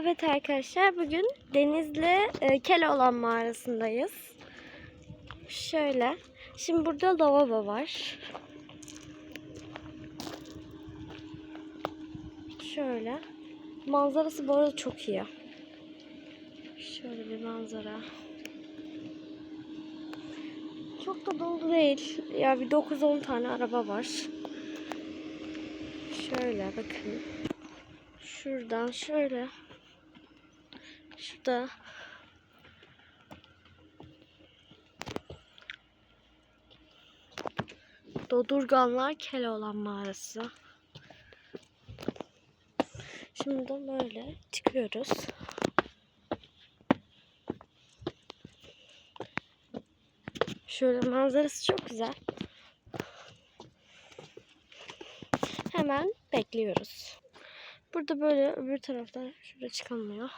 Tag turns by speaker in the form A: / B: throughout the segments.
A: Evet arkadaşlar bugün Denizli e, Keloğlan mağarasındayız. Şöyle. Şimdi burada lavabo var. Şöyle. Manzarası bu arada çok iyi. Şöyle bir manzara. Çok da dolu değil. Ya bir 9-10 tane araba var. Şöyle bakın. Şuradan şöyle. Şurada. Dodurganlar Keloğlan mağarası. Şimdi böyle çıkıyoruz. Şöyle manzarası çok güzel. Hemen bekliyoruz. Burada böyle öbür taraftan şurada çıkamıyor.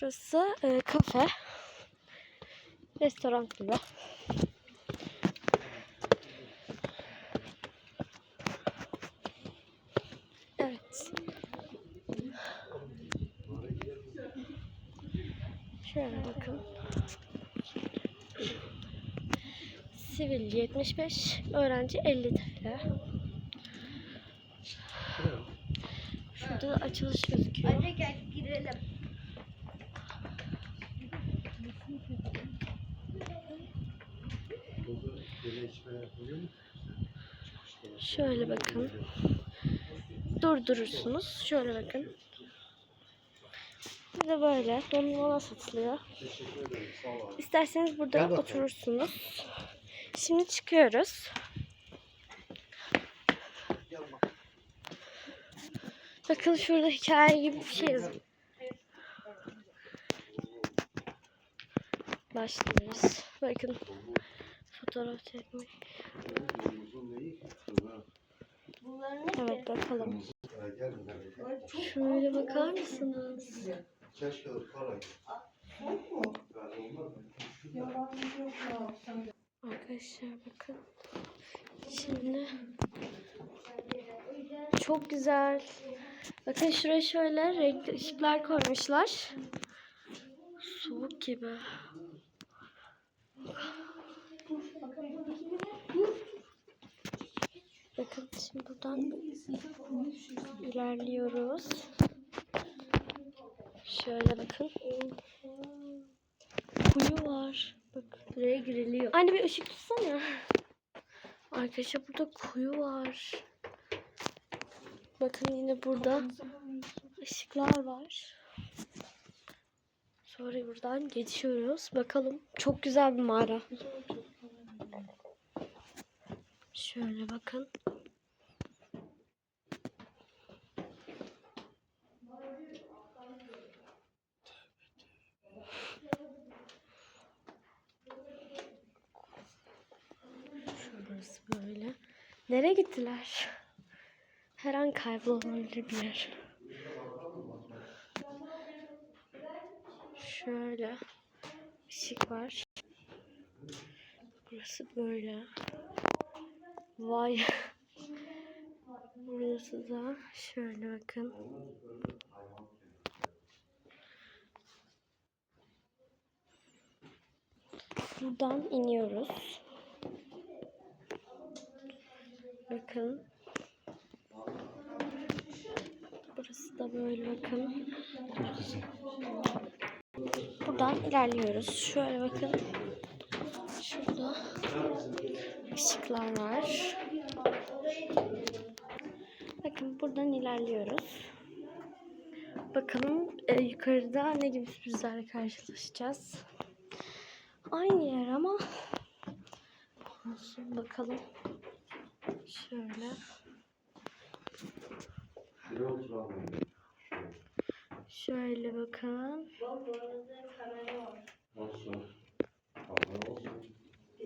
A: Burası e, kafe. Restoran gibi. Evet. Şöyle bakın. Sivil 75, öğrenci 50 TL. Şurada da açılış gözüküyor.
B: Hadi gel girelim.
A: Şöyle bakın. Durdurursunuz. Şöyle bakın. De böyle dondurmalar satılıyor. İsterseniz burada oturursunuz. Şimdi çıkıyoruz. Bakın şurada hikaye gibi bir şey yazıyor. Başlıyoruz. Bakın fotoğraf.
B: Bunların
A: Evet bakalım. Şöyle bakar mısınız? Arkadaşlar bakın. Şimdi çok güzel. Bakın şuraya şöyle renkli ışıklar koymuşlar. Soğuk gibi. Bakın şimdi buradan ilerliyoruz. Şöyle bakın. Kuyu var. Bak.
B: buraya giriliyor.
A: Anne bir ışık tutsana. Arkadaşlar burada kuyu var. Bakın yine burada ışıklar var. Sonra buradan geçiyoruz. Bakalım. Çok güzel bir mağara. Şöyle bakın. Şurası böyle. Nereye gittiler? Her an kaybolabilir bir yer. Şöyle ışık var. Burası böyle. Vay. Burası da şöyle bakın. Buradan iniyoruz. Bakın. Burası da böyle bakın. Buradan ilerliyoruz. Şöyle bakın. Şurada ışıklar var. Bakın buradan ilerliyoruz. Bakalım e, yukarıda ne gibi sürprizlerle karşılaşacağız. Aynı yer ama olsun bakalım. Şöyle. Şöyle bakın.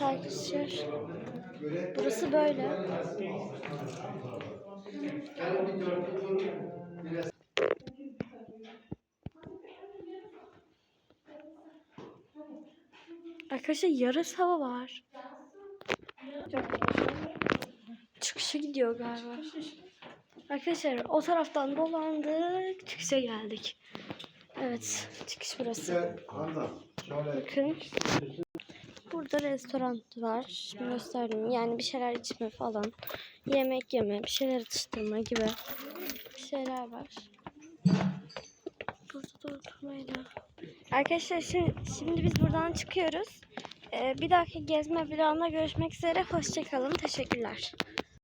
A: Evet arkadaşlar. Burası böyle. Arkadaşlar yarış hava var. Çıkışa gidiyor galiba. Arkadaşlar o taraftan dolandık. Çıkışa geldik. Evet çıkış burası. Bakın. Burada restoran var. Gösterdim. Yani bir şeyler içme falan. Yemek yeme, bir şeyler atıştırma gibi bir şeyler var. Burada da oturmayla. Arkadaşlar şimdi, şimdi biz buradan çıkıyoruz. Ee, bir dahaki gezme vlogunda görüşmek üzere. Hoşçakalın. Teşekkürler.